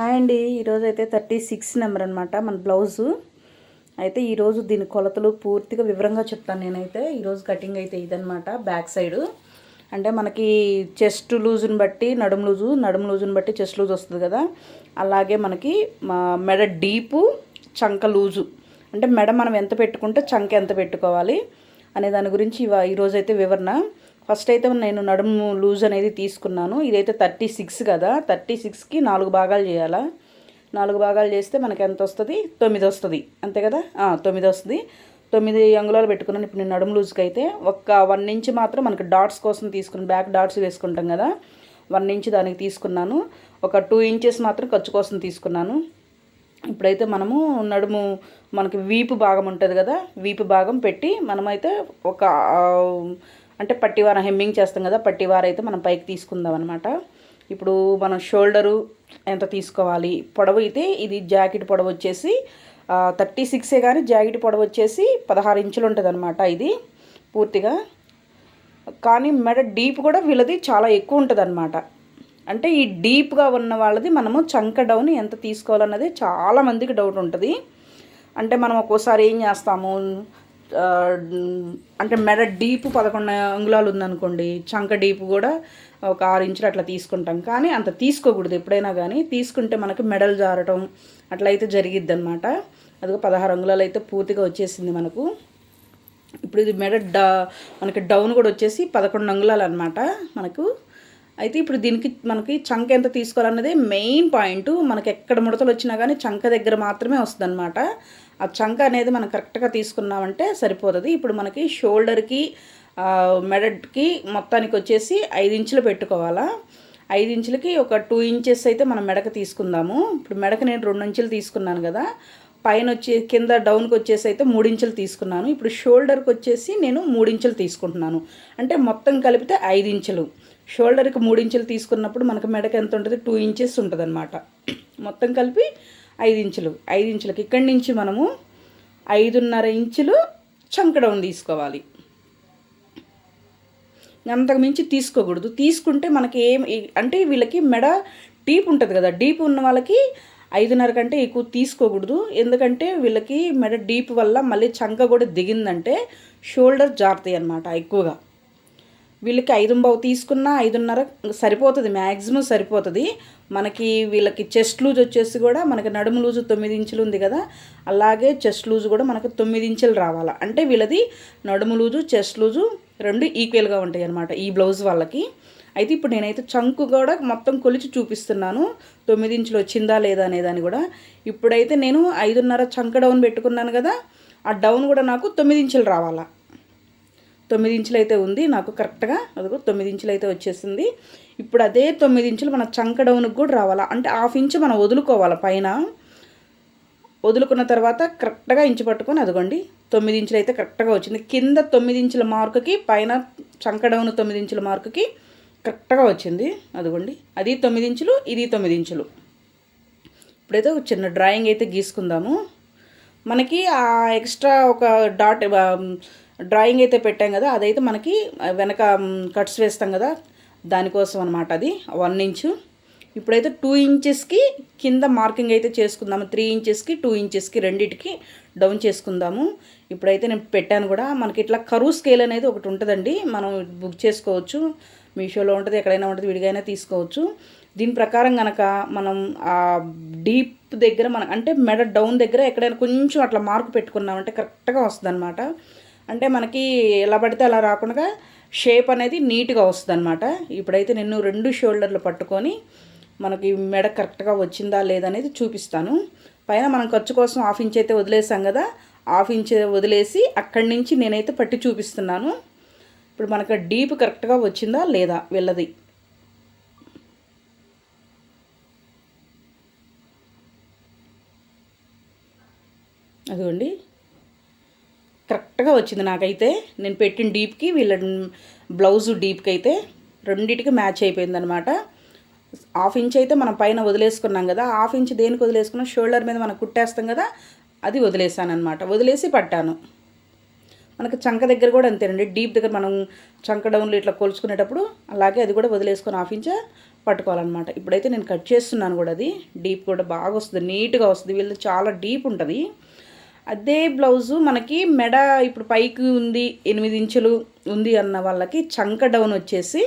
Hi అండి. ఈరోజు అయితే థర్టీ సిక్స్ నెంబర్ అనమాట మన బ్లౌజు. అయితే ఈరోజు దీని కొలతలు పూర్తిగా వివరంగా చెప్తాను నేనైతే. ఈరోజు కటింగ్ అయితే ఇదనమాట బ్యాక్ సైడు. అంటే మనకి చెస్ట్ లూజుని బట్టి నడుము లూజు నడుము లూజుని బట్టి చెస్ట్ లూజ్ వస్తుంది కదా. అలాగే మనకి మా మెడ డీపు చంక లూజు. అంటే మెడ మనం ఎంత పెట్టుకుంటే చంక ఎంత పెట్టుకోవాలి అనే దాని గురించి ఇవా ఈరోజు వివరణ. ఫస్ట్ అయితే నేను నడుము లూజ్ అనేది తీసుకున్నాను. ఇదైతే థర్టీ సిక్స్ కదా. థర్టీ సిక్స్కి నాలుగు భాగాలు చేయాలా? నాలుగు భాగాలు చేస్తే మనకి ఎంత వస్తుంది? తొమ్మిది వస్తుంది. అంతే కదా? తొమ్మిది వస్తుంది. తొమ్మిది అంగుళాలు పెట్టుకున్నాను. ఇప్పుడు నేను నడుము లూజ్కి అయితే ఒక వన్ ఇంచ్ మాత్రం మనకి డాట్స్ కోసం తీసుకుని బ్యాక్ డాట్స్ వేసుకుంటాం కదా. వన్ ఇంచ్ దానికి తీసుకున్నాను. ఒక టూ ఇంచెస్ మాత్రం ఖర్చు కోసం తీసుకున్నాను. ఇప్పుడైతే మనము నడుము మనకి వీపు భాగం ఉంటుంది కదా. వీపు భాగం పెట్టి మనమైతే ఒక అంటే పట్టివార హెమ్మింగ్ చేస్తాం కదా పట్టివార అయితే మనం పైకి తీసుకుందాం అనమాట ఇప్పుడు మనం షోల్డరు ఎంత తీసుకోవాలి? పొడవు అయితే ఇది జాకెట్ పొడవు వచ్చేసి థర్టీ సిక్సే కానీ జాకెట్ పొడవు వచ్చేసి పదహారు ఇంచులు ఉంటుంది అనమాట ఇది పూర్తిగా. కానీ మెడ డీప్ కూడా వీళ్ళది చాలా ఎక్కువ ఉంటుంది అనమాట అంటే ఈ డీప్గా ఉన్న వాళ్ళది మనము చంక డౌన్ ఎంత తీసుకోవాలన్నది చాలా మందికి డౌట్ ఉంటుంది. అంటే మనం ఒక్కోసారి ఏం చేస్తాము? అంటే మెడ డీప్ పదకొండు అంగుళాలు ఉందనుకోండి చంక డీప్ కూడా ఒక ఆరు ఇంచులు అట్లా తీసుకుంటాం. కానీ అంత తీసుకోకూడదు ఎప్పుడైనా కానీ. తీసుకుంటే మనకు మెడలు జారటం అట్లా అయితే జరిగిద్ది అనమాట అదిగో పదహారు అంగుళాలు అయితే పూర్తిగా వచ్చేసింది మనకు. ఇప్పుడు ఇది మెడ డా మనకి డౌన్ కూడా వచ్చేసి పదకొండు అంగుళాలు అనమాట మనకు. అయితే ఇప్పుడు దీనికి మనకి చంక ఎంత తీసుకోవాలన్నదే మెయిన్ పాయింట్. మనకి ఎక్కడ ముడతలు వచ్చినా కానీ చంక దగ్గర మాత్రమే వస్తుంది అనమాట ఆ చంక అనేది మనం కరెక్ట్గా తీసుకున్నామంటే సరిపోతుంది. ఇప్పుడు మనకి షోల్డర్కి మెడకి మొత్తానికి వచ్చేసి ఐదు ఇంచులు పెట్టుకోవాలా? ఐదు ఇంచులకి ఒక టూ ఇంచెస్ అయితే మనం మెడకు తీసుకుందాము. ఇప్పుడు మెడకు నేను రెండు ఇంచులు తీసుకున్నాను కదా పైన వచ్చే కింద డౌన్కి వచ్చేసి అయితే మూడు ఇంచులు తీసుకున్నాను. ఇప్పుడు షోల్డర్కి వచ్చేసి నేను మూడు ఇంచులు తీసుకుంటున్నాను. అంటే మొత్తం కలిపితే ఐదు ఇంచులు. షోల్డర్కి మూడు ఇంచులు తీసుకున్నప్పుడు మనకు మెడక ఎంత ఉంటుంది? టూ ఇంచెస్ ఉంటుంది అనమాట మొత్తం కలిపి ఐదు ఇంచులు ఐదు ఇంచులకి ఇక్కడి నుంచి మనము ఐదున్నర ఇంచులు చంక డౌన్ తీసుకోవాలి. అంతకు మించి తీసుకోకూడదు. తీసుకుంటే మనకి ఏం అంటే వీళ్ళకి మెడ డీప్ ఉంటుంది కదా. డీప్ ఉన్న వాళ్ళకి ఐదున్నర కంటే ఎక్కువ తీసుకోకూడదు. ఎందుకంటే వీళ్ళకి మెడ డీప్ వల్ల మళ్ళీ చంక కూడా దిగిందంటే షోల్డర్ జారుతాయి అన్నమాట ఎక్కువగా. వీళ్ళకి ఐదు బావు తీసుకున్నా ఐదున్నర సరిపోతుంది మ్యాక్సిమం సరిపోతుంది. మనకి వీళ్ళకి చెస్ట్ లూజ్ వచ్చేసి కూడా మనకి నడుము లూజు తొమ్మిది ఇంచులు ఉంది కదా అలాగే చెస్ట్ లూజు కూడా మనకు తొమ్మిది ఇంచులు రావాలా. అంటే వీళ్ళది నడుము లూజు చెస్ట్ లూజు రెండు ఈక్వల్గా ఉంటాయి అన్నమాట ఈ బ్లౌజ్ వాళ్ళకి. అయితే ఇప్పుడు నేనైతే చంకు కూడా మొత్తం కొలిచి చూపిస్తున్నాను. తొమ్మిది ఇంచులు వచ్చిందా లేదా అనేదాన్ని కూడా. ఇప్పుడైతే నేను ఐదున్నర చంక డౌన్ పెట్టుకున్నాను కదా ఆ డౌన్ కూడా నాకు తొమ్మిది ఇంచులు రావాలా. తొమ్మిది ఇంచులు అయితే ఉంది. నాకు కరెక్ట్గా అదిగో తొమ్మిది ఇంచులు అయితే వచ్చేసింది. ఇప్పుడు అదే తొమ్మిది ఇంచులు మన చంక డౌన్కి కూడా రావాలా? అంటే హాఫ్ ఇంచు మనం వదులుకోవాలి పైన? వదులుకున్న తర్వాత కరెక్ట్గా ఇంచు పట్టుకొని అదిగోండి తొమ్మిది ఇంచులు అయితే కరెక్ట్గా వచ్చింది. కింద తొమ్మిది ఇంచుల మార్కుకి పైన చంక డౌన్ తొమ్మిది ఇంచుల మార్కుకి కరెక్ట్గా వచ్చింది. అదిగోండి అది తొమ్మిది ఇంచులు ఇది తొమ్మిది ఇంచులు. ఇప్పుడైతే ఒక చిన్న డ్రాయింగ్ అయితే గీసుకుందాము. మనకి ఆ ఎక్స్ట్రా ఒక డాట్ డ్రాయింగ్ అయితే పెట్టాం కదా అదైతే మనకి వెనక కట్స్ వేస్తాం కదా దానికోసం అనమాట అది వన్ ఇంచు. ఇప్పుడైతే టూ ఇంచెస్కి కింద మార్కింగ్ అయితే చేసుకుందాము. త్రీ ఇంచెస్కి టూ ఇంచెస్కి రెండింటికి డౌన్ చేసుకుందాము. ఇప్పుడైతే నేను పెట్టాను కూడా మనకి ఇట్లా కరువు స్కేల్ అనేది ఒకటి ఉంటుందండి మనం బుక్ చేసుకోవచ్చు. మీషోలో ఉంటుంది ఎక్కడైనా ఉంటుంది విడిగైనా తీసుకోవచ్చు. దీని ప్రకారం కనుక మనం ఆ డీప్ దగ్గర మన అంటే మెడ డౌన్ దగ్గర ఎక్కడైనా కొంచెం అట్లా మార్కు పెట్టుకున్నామంటే కరెక్ట్గా వస్తుంది అనమాట అంటే మనకి ఎలా పడితే అలా రాకుండా షేప్ అనేది నీట్గా వస్తుంది అనమాట ఇప్పుడైతే నేను రెండు షోల్డర్లు పట్టుకొని మనకి మెడ కరెక్ట్గా వచ్చిందా లేదనేది చూపిస్తాను. పైన మనం ఖర్చు కోసం హాఫ్ ఇంచ్ అయితే వదిలేసాం కదా హాఫ్ ఇంచ్ వదిలేసి అక్కడి నుంచి నేనైతే పట్టి చూపిస్తున్నాను. ఇప్పుడు మనకు డీప్ కరెక్ట్గా వచ్చిందా లేదా వెళ్ళది. అదిగోండి. కరెక్ట్గా వచ్చింది నాకైతే. నేను పెట్టిన డీప్కి వీళ్ళ బ్లౌజు డీప్కి అయితే రెండింటికి మ్యాచ్ అయిపోయిందనమాట హాఫ్ ఇంచ్ అయితే మనం పైన వదిలేసుకున్నాం కదా హాఫ్ ఇంచ్ దేనికి వదిలేసుకున్నాం? షోల్డర్ మీద మనం కుట్టేస్తాం కదా అది వదిలేసాను అనమాట వదిలేసి పట్టాను. మనకు చంక దగ్గర కూడా అంతేనండి. డీప్ దగ్గర మనం చంక డౌన్లు ఇట్లా కొలుచుకునేటప్పుడు అలాగే అది కూడా వదిలేసుకొని హాఫ్ ఇంచ్ పట్టుకోవాలన్నమాట. ఇప్పుడైతే నేను కట్ చేస్తున్నాను కూడా అది. డీప్ కూడా బాగా వస్తుంది నీట్గా వస్తుంది. వీళ్ళు చాలా డీప్ ఉంటుంది. అదే బ్లౌజు మనకి మెడ ఇప్పుడు పైకి ఉంది ఎనిమిది ఇంచులు ఉంది అన్న వాళ్ళకి చంక డౌన్ వచ్చేసి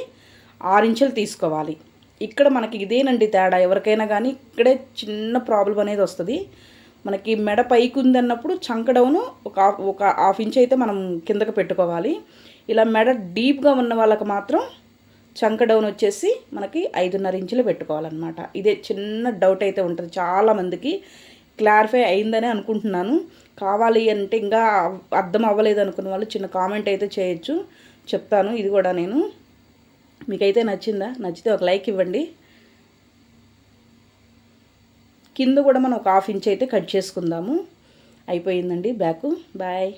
ఆరు ఇంచులు తీసుకోవాలి. ఇక్కడ మనకి ఇదేనండి తేడా. ఎవరికైనా కానీ ఇక్కడే చిన్న ప్రాబ్లం అనేది వస్తుంది. మనకి మెడ పైకి ఉంది అన్నప్పుడు చంక డౌను ఒక ఒక హాఫ్ ఇంచ్ అయితే మనం కిందకి పెట్టుకోవాలి. ఇలా మెడ డీప్గా ఉన్న వాళ్ళకి మాత్రం చంక డౌన్ వచ్చేసి మనకి ఐదున్నర ఇంచులు పెట్టుకోవాలన్నమాట. ఇదే చిన్న డౌట్ అయితే ఉంటుంది. చాలామందికి క్లారిఫై అయిందని అనుకుంటున్నాను. కావాలి అంటే ఇంకా అర్థం అవ్వలేదు అనుకున్న వాళ్ళు చిన్న కామెంట్ అయితే చేయొచ్చు. చెప్తాను ఇది కూడా నేను. మీకైతే నచ్చిందా? నచ్చితే ఒక లైక్ ఇవ్వండి. కింద కూడా మనం ఒక హాఫ్ ఇంచ్ అయితే కట్ చేసుకుందాము. అయిపోయిందండి బ్యాక్. బాయ్.